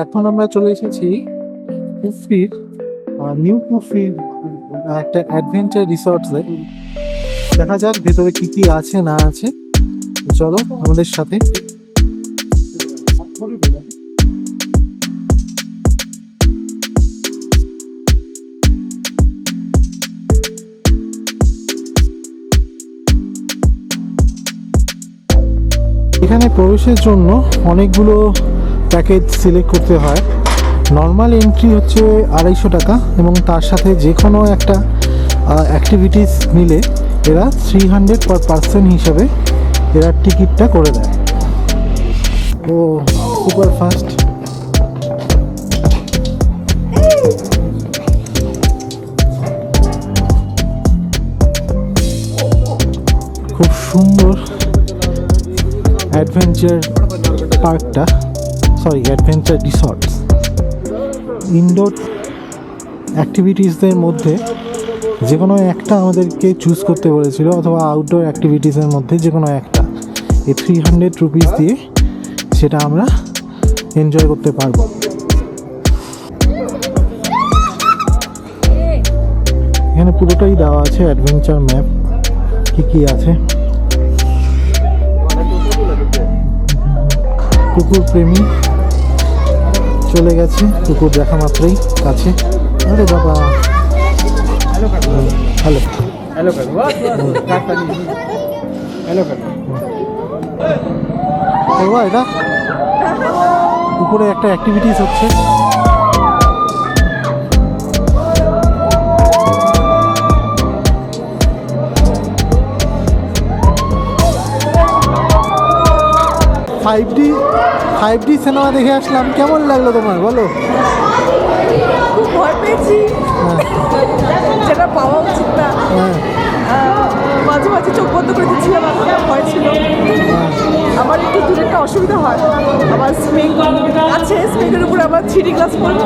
এখন আমরা চলে এসেছি কুফরির নিউ কুফরির একটা অ্যাডভেঞ্চার রিসর্টসে দেখা যাক ভেতরে কি কি আছে, না আছে। চলো আমাদের সাথে। এখানে প্রবেশের জন্য অনেকগুলো প্যাকেজ সিলেক্ট করতে হয়। নর্মাল এন্ট্রি হচ্ছে আড়াইশো টাকা এবং তার সাথে যে কোনো একটা অ্যাক্টিভিটিস নিলে এরা থ্রি হান্ড্রেড পার পার্সন হিসাবে এরা টিকিটটা করে দেয়। ও সুপার ফাস্ট খুব সুন্দর অ্যাডভেঞ্চার পার্কটা। সরি অ্যাডভেঞ্চার রিসর্টস ইনডোর অ্যাক্টিভিটিসদের মধ্যে যে কোনো একটা আমাদেরকে চুজ করতে বলেছিল, অথবা আউটডোর অ্যাক্টিভিটিসের মধ্যে যে কোনো একটা। এই থ্রি হান্ড্রেড রুপিস দিয়ে সেটা আমরা এনজয় করতে পারব। এখানে পুরোটাই দেওয়া আছে অ্যাডভেঞ্চার ম্যাপ কী কী আছে? কুকুর প্রেমী চলে গেছে কুকুর দেখা মাত্রই কাছে। আরে বাবা। হ্যালো। Hello hello. হ্যালো এটা? কুকুরে একটা অ্যাক্টিভিটিস হচ্ছে। Five D five D cinema দেখে আসলাম। কেমন লাগল তোমার? বলো। খুব ভয় পেয়েছি। যেটা পাওয়া উচিত না। হ্যাঁ। মাঝে মাঝে চোখ বন্ধ করে দিচ্ছিলাম ভয় ছিল। আমার একটু দূরে একটা অসুবিধা হয়। আমার স্মেক আছে স্মেকের উপরে আবার থ্রি ডি ক্লাস পড়ব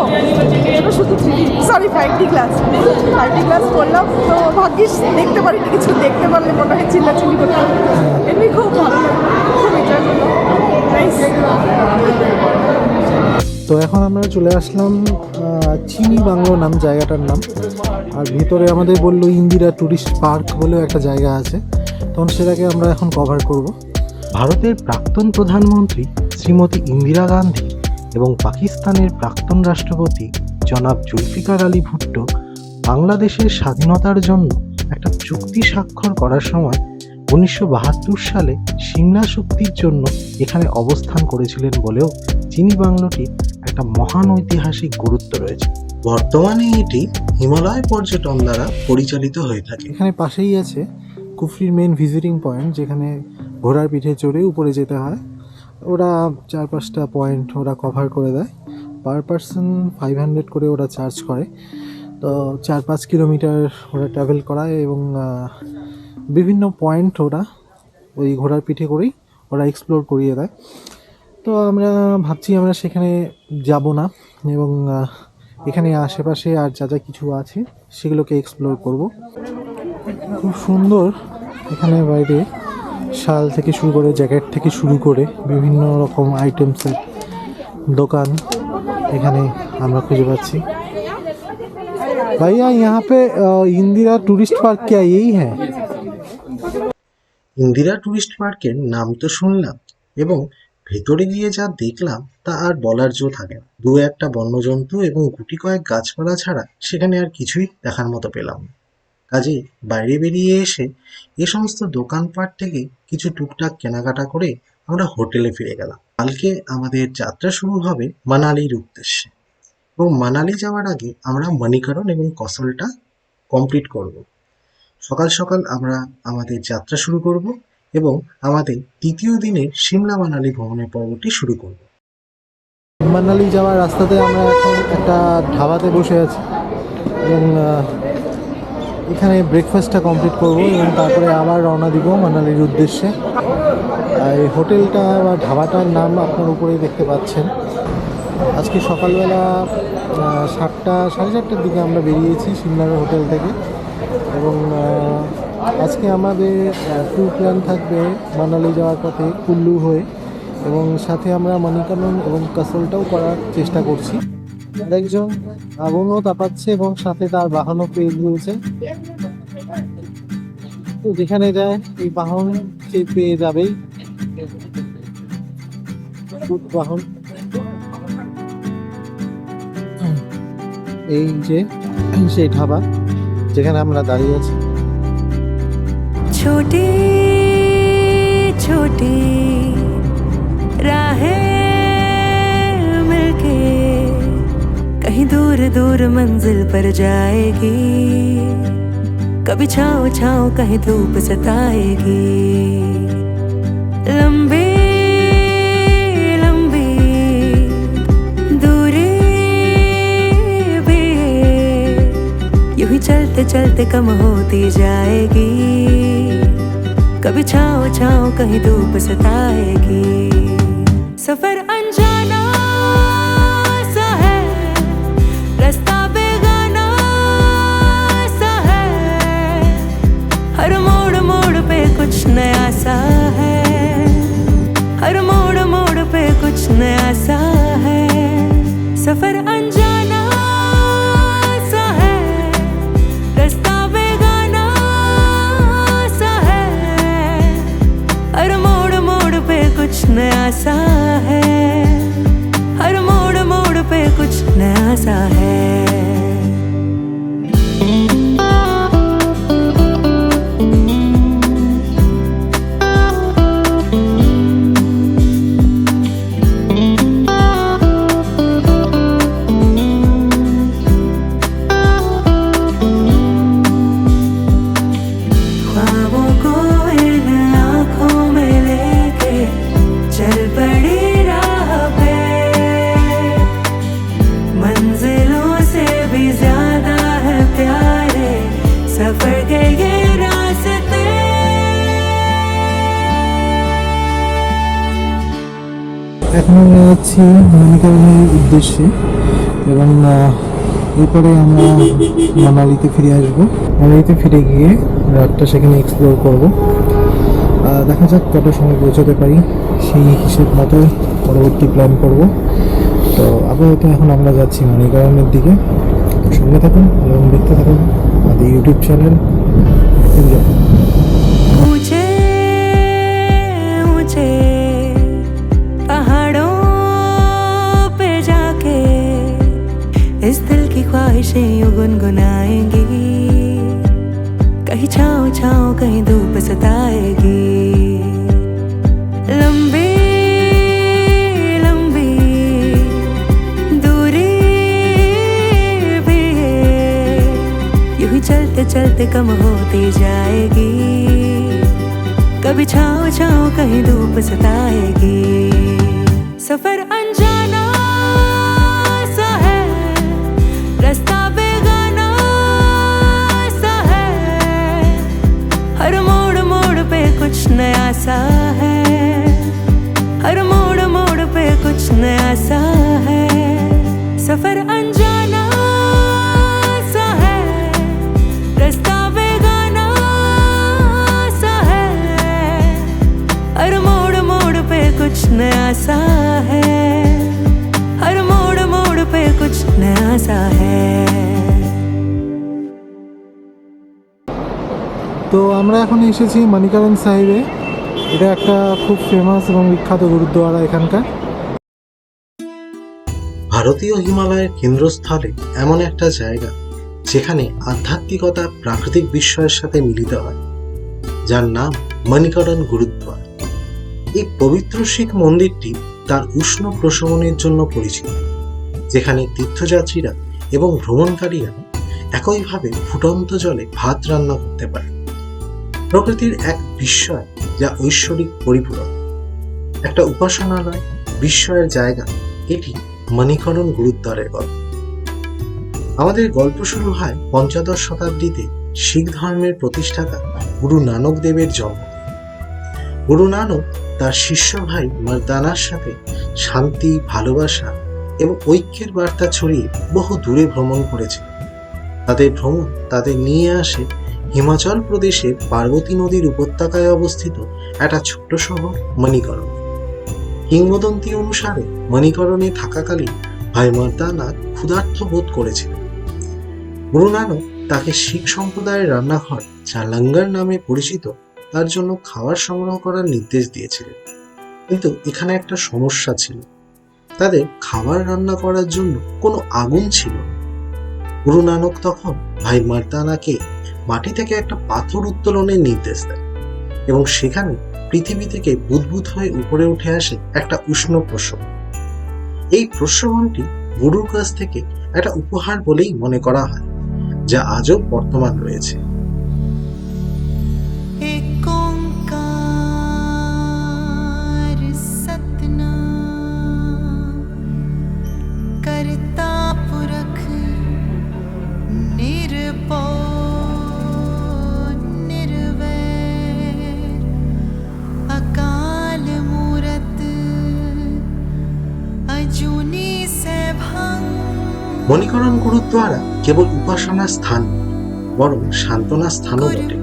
শুধু three sorry five D class five D class পড়লাম তো ভাগ্যিস দেখতে পারিনি কিছু দেখতে পারলে মনে হয় চিল্লা চিল্লি করতাম এমনি খুব ভালো খুব এনজয় করলাম। তো এখন আমরা চলে আসলাম চিনি বাংলো নাম জায়গাটার নাম। আর ভিতরে আমাদের বলল ইন্দিরা ট্যুরিস্ট পার্ক বলেও একটা জায়গা আছে। তখন সেটাকে আমরা এখন কভার করব। ভারতের প্রাক্তন প্রধানমন্ত্রী শ্রীমতী ইন্দিরা গান্ধী এবং পাকিস্তানের প্রাক্তন রাষ্ট্রপতি জনাব জুলফিকার আলী ভুট্টো বাংলাদেশের স্বাধীনতার জন্য একটা চুক্তি স্বাক্ষর করার সময় উনিশশো বাহাত্তর সালে সিমলা শক্তির জন্য এখানে অবস্থান করেছিলেন বলেও চিনি বাংলোটি একটা মহান ঐতিহাসিক গুরুত্ব রয়েছে। বর্তমানে এটি হিমালয় পর্যটন দ্বারা পরিচালিত হয়ে থাকে। এখানে পাশেই আছে কুফরির মেন ভিজিটিং পয়েন্ট যেখানে ঘোড়ার পিঠে চড়ে উপরে যেতে হয়। ওরা চার পাঁচটা পয়েন্ট ওরা কভার করে দেয়। পার পার্সন ফাইভ হান্ড্রেড করে ওরা চার্জ করে। তো চার পাঁচ কিলোমিটার ওরা ট্রাভেল করায় এবং বিভিন্ন পয়েন্ট ওরা ওই ঘোড়ার পিঠে করেই ওরা এক্সপ্লোর করিয়ে দেয় তো আমরা ভাবছি আমরা সেখানে যাব না এবং আহ, এখানে আশেপাশে আর যা যা কিছু আছে সেগুলোকে এক্সপ্লোর করব খুব সুন্দর এখানে বাইরে শাল থেকে শুরু করে জ্যাকেট থেকে শুরু করে বিভিন্ন রকম আইটেমসের দোকান এখানে আমরা খুঁজে পাচ্ছি ভাইয়া यहाँ पे अ, इंदिरा टूरिस्ट पार्क क्या यही है ইন্দিরা টুরিস্ট পার্কের নাম তো শুনলাম এবং ভেতরে গিয়ে যা দেখলাম তা আর বলার জো থাকে না। দু একটা বন্যজন্তু এবং গুটি কয়েক গাছপালা ছাড়া সেখানে আর কিছুই দেখার মতো পেলাম না। বাইরে বেরিয়ে এসে এ সমস্ত দোকানপাট থেকে কিছু টুকটাক কেনাকাটা করে আমরা হোটেলে ফিরে গেলাম। কালকে আমাদের যাত্রা শুরু হবে মানালির উদ্দেশ্যে। এবং মানালি যাওয়ার আগে আমরা মণিকরণ এবং কসলটা কমপ্লিট করব। সকাল সকাল আমরা আমাদের যাত্রা শুরু করব এবং আমাদের দ্বিতীয় দিনের সিমলা মানালি ভ্রমণের পর্বটি শুরু করব। মানালি যাওয়ার রাস্তাতে আমরা এখন একটা ধাবাতে বসে আছি এবং এখানে ব্রেকফাস্টটা কমপ্লিট করব এবং তারপরে আবার রওনা দিব মানালির উদ্দেশ্যে। এই হোটেলটা বা ধাবাটার নাম আপনার উপরেই দেখতে পাচ্ছেন। আজকে সকালবেলা সাতটা, সাড়ে চারটার দিকে আমরা বেরিয়েছি সিমলার হোটেল থেকে। এবং আজকে আমাদের ট্যুর প্ল্যান থাকবে মানালি যাওয়ার পথে কুল্লু হয়ে এবং সাথে আমরা মণিকানন এবং কাসলটাও করার চেষ্টা করছি। একজন আগুনও তাপাচ্ছে এবং সাথে তার বাহনও পেয়ে রয়েছে তো যেখানে যায়, এই বাহন সে পেয়ে যাবেই। বাহন। এই যে, সেই ধাবা। যেখানে আমরা দাঁড়িয়ে আছি छोटी छोटी राहें मिलके कहीं दूर दूर मंजिल पर जाएगी कभी छाँव छाँव कहीं धूप सताएगी लंबी लंबी चलते चलते कम होती जाएगी। कभी छाँव छाँव कहीं धूप सताएगी। सफ़र अनजाना सा है, रास्ता बेगाना सा है। हर मोड़ मोड़ पे कुछ नया सा है, हर मोड़ सा है। এখন আমরা যাচ্ছি মণিকরণের উদ্দেশ্যে এবং এরপরে আমরা মানালিতে ফিরে আসব। মানালিতে ফিরে গিয়ে রাতটা সেখানে এক্সপ্লোর করব। দেখা যাক কত সময় পৌঁছতে পারি, সেই হিসেব মতো পরবর্তী প্ল্যান করব। তো আপাতত এখন আমরা যাচ্ছি মণিকরণের দিকে। সঙ্গে থাকুন এবং দেখতে থাকুন আমাদের ইউটিউব চ্যানেল इस दिल की ख्वाहिशें यू गुनगुनाएँगी। कहीं छाँव छाओ कहीं धूप सताएगी। लंबी लंबी दूरी चलते चलते कम होती जाएगी। कभी छाँव छाँव, कहीं धूप सताएगी। सफ़र नया सा है हर मोड़ मोड़ पे कुछ नया सा है सफर अनजाना सा है रास्ता बेगाना सा है हर मोड़ मोड़ पे कुछ नया सा है हर मोड़ मोड़ पे कुछ नया सा है তো আমরা এখন এসেছি মণিকরণ সাহেবে এটা একটা খুব ফেমাস এবং বিখ্যাত গুরুদ্বারা এখানকার। ভারতীয় হিমালয়ের কেন্দ্রস্থলে এমন একটা জায়গা যেখানে আধ্যাত্মিকতা, প্রাকৃতিক বিস্ময়ের সাথে মিলিত হয়, যার নাম মণিকরণ গুরুদ্বার। এই পবিত্র শিখ মন্দিরটি তার উষ্ণ প্রশমনের জন্য পরিচিত, যেখানে তীর্থযাত্রীরা এবং ভ্রমণকারীরা একইভাবে ফুটন্ত জলে ভাত রান্না করতে পারে। প্রকৃতির এক বিস্ময় যা ঐশ্বরিক পরিপূরক। একটা উপাসনালয়, বিস্ময়ের জায়গা, এটি মণিকরণ গুরুদ্বারের গল্প। আমাদের গল্প শুরু হয় পঞ্চদশ শতাব্দীতে শিখ ধর্মের প্রতিষ্ঠাতা গুরু নানক দেবের জন্ম গুরু নানক তার শিষ্য ভাই মর্দানার সাথে শান্তি, ভালোবাসা এবং ঐক্যের বার্তা ছড়িয়ে বহু দূরে ভ্রমণ করেছে তাদের ভ্রমণ তাদের নিয়ে আসে হিমাচল প্রদেশের পার্বতী নদীর উপত্যকায় অবস্থিত একটা ছোট্ট শহর, মণিকরণ। কিংবদন্তি অনুসারে মণিকরণে থাকাকালীন ভাই মর্দানা ক্ষুধার্থ বোধ করেছিলেন। গুরু নানক তাকে শিখ সম্প্রদায়ের রান্নাঘর যা লঙ্গর নামে পরিচিত, তার জন্য খাবার সংগ্রহ করার নির্দেশ দিয়েছিলেন। কিন্তু এখানে একটা সমস্যা ছিল। তাদের খাবার রান্না করার জন্য কোনো আগুন ছিল গুরু নানক তখন ভাই মার্তানাকে মাটি থেকে একটা পাথর উত্তোলনের নির্দেশ দেয় এবং সেখানে পৃথিবী থেকে বুদবুদ হয়ে উপরে উঠে আসে একটা উষ্ণ প্রসব। এই প্রসবনটি গুরুর কাছ থেকে একটা উপহার বলেই মনে করা হয়, যা আজও বর্তমান রয়েছে। মণিকরণ গুরুদ্বারা কেবল উপাসনার স্থান বরং সান্ত্বনা স্থানও বটে।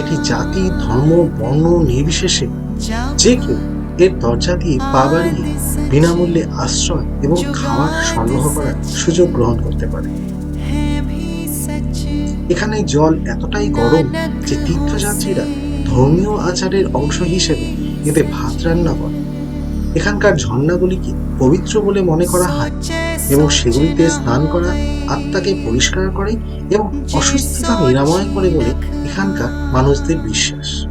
এটি জাতি, ধর্ম, বর্ণ নির্বিশেষে যে কেউ এর দরজা দিয়ে পা বাড়িয়ে বিনামূল্যে আশ্রয় এবং খাবার সংগ্রহ করার সুযোগ গ্রহণ করতে পারে। এখানে জল এতটাই গরম যে তীর্থযাত্রীরা ধর্মীয় আচারের অংশ হিসেবে এতে ভাত রান্না করে। এখানকার ঝর্ণাগুলিকে পবিত্র বলে মনে করা হয়? এবং সেগুলিতে স্নান করা, আত্মাকে পরিষ্কার করে এবং অসুস্থতা নিরাময় করে বলে এখানকার মানুষদের বিশ্বাস।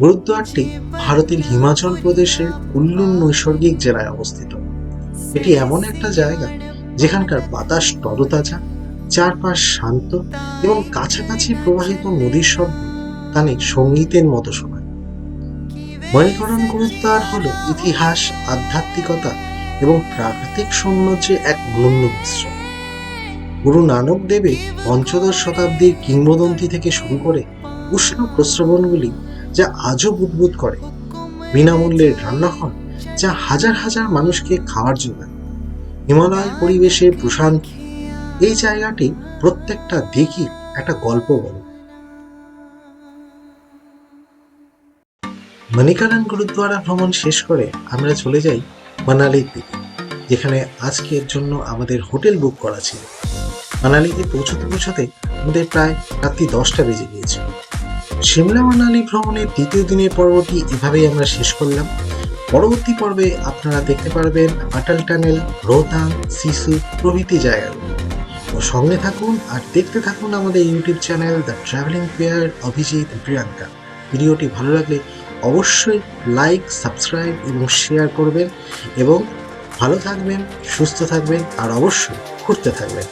গুরুদ্বারটি ভারতের হিমাচল প্রদেশের কুল্লুন নৈসর্গিক জেলায় অবস্থিত। এটি এমন একটা জায়গা যেখানকার বাতাস তরতাজা, চারপাশ শান্ত এবং কাছাকাছি প্রবাহিত নদীর শব্দ কানে সঙ্গীতের মতো শোনায়। মণিকরণ গুরুদ্বার হল ইতিহাস, আধ্যাত্মিকতা এবং প্রাকৃতিক সৌন্দর্যের এক অনন্য মিশ্রণ গুরু নানক দেবের পঞ্চদশ শতাব্দীর কিংবদন্তি থেকে শুরু করে উষ্ণ প্রশ্রবণগুলি যা আজও বুদবুদ করে। বিনামূল্যের রান্নাঘর যা হাজার হাজার মানুষকে খাওয়ার যোগায় হিমালয় পরিবেশের প্রশান্তি, এই জায়গাটি প্রত্যেকটা দিকই একটা গল্প বলে। মণিকারণ গুরুদ্বারা ভ্রমণ শেষ করে আমরা চলে যাই মানালির দিকে, যেখানে আজকের জন্য আমাদের হোটেল বুক করা ছিল। মানালিতে পৌঁছতে পৌঁছতে আমাদের প্রায় রাত্রি দশটা বেজে গিয়েছিল। সিমলা মানালি ভ্রমণের দ্বিতীয় দিনের পর্বটি এভাবেই আমরা শেষ করলাম। পরবর্তী পর্বে আপনারা দেখতে পারবেন আটাল টানেল, রোহতাং, সিসু প্রভৃতি জায়গাগুলো। ও সঙ্গে থাকুন আর দেখতে থাকুন আমাদের YouTube channel the travelling pair Abhijit Priyanka. ভিডিওটি ভালো লাগলে অবশ্যই লাইক, সাবস্ক্রাইব এবং শেয়ার করবেন এবং ভালো থাকবেন, সুস্থ থাকবেন আর অবশ্যই ঘুরতে থাকবেন।